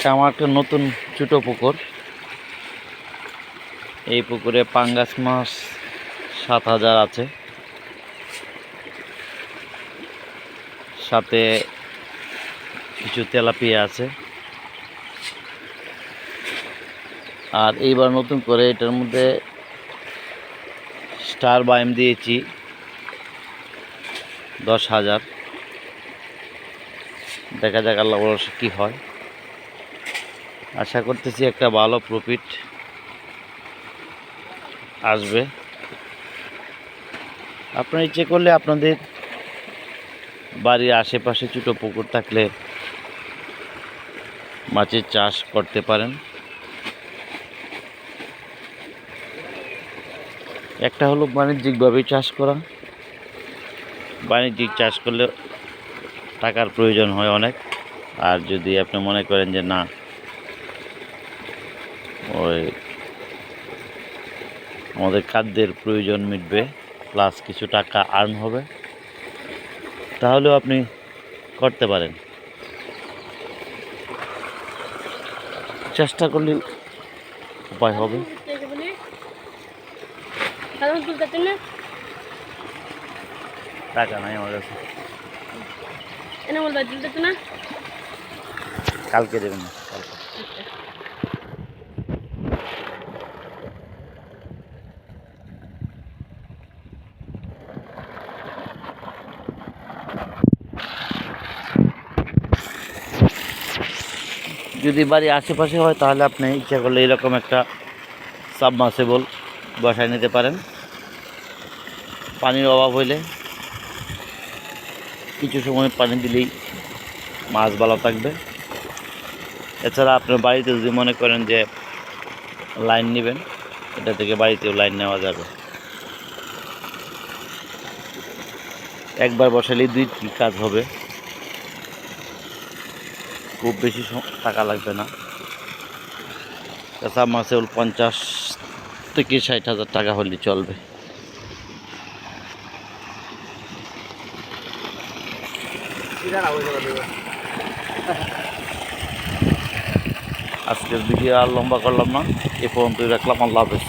একটা আমার একটা নতুন ছোটো পুকুর। এই পুকুরে পাঙ্গাস মাছ সাত হাজার আছে। সাথে কিছু তেলাপিয়া আছে। আর এইবার নতুন করে এটার মধ্যে স্টার বাইম দিয়েছি, দশ হাজার। দেখা যাক আল্লাহ কী হয়। আশা করতেছি একটা ভালো প্রফিট আসবে। আপনার ইচ্ছে করলে আপনাদের বাড়ির আশেপাশে ছোটো পুকুর থাকলে মাছের চাষ করতে পারেন। একটা হলো বাণিজ্যিকভাবেই চাষ করা। বাণিজ্যিক চাষ করলে টাকার প্রয়োজন হয় অনেক। আর যদি আপনি মনে করেন যে না ওই আমাদের খাদ্যের প্রয়োজন মিটবে প্লাস কিছু টাকা আর্ন হবে। তাহলেও আপনি করতে পারেন। চেষ্টা করলে উপায় হবে। টাকা নাই আমার কাছে। কালকে দেবেন যদি বাড়ি আশেপাশে হয়, তাহলে আপনি ইচ্ছা করলে এরকম একটা সাবমার্সেবল বসায় নিতে পারেন। পানির অভাব হইলে কিছু সময় পানি দিলেই মাছ ভালো থাকবে। এছাড়া আপনার বাড়িতে যদি মনে করেন যে লাইন নেবেন, এটা থেকে বাড়িতেও লাইন নেওয়া যাবে। একবার বসালেই দুই কাজ হবে। খুব বেশি টাকা লাগবে না। কাঁচা মাছে ওল পঞ্চাশ থেকে ষাট হাজার টাকা হলে চলবে। আজকের ভিডিও আর লম্বা করলাম না, এ পর্যন্তই রাখলাম, আল্লাহ হাফেজ।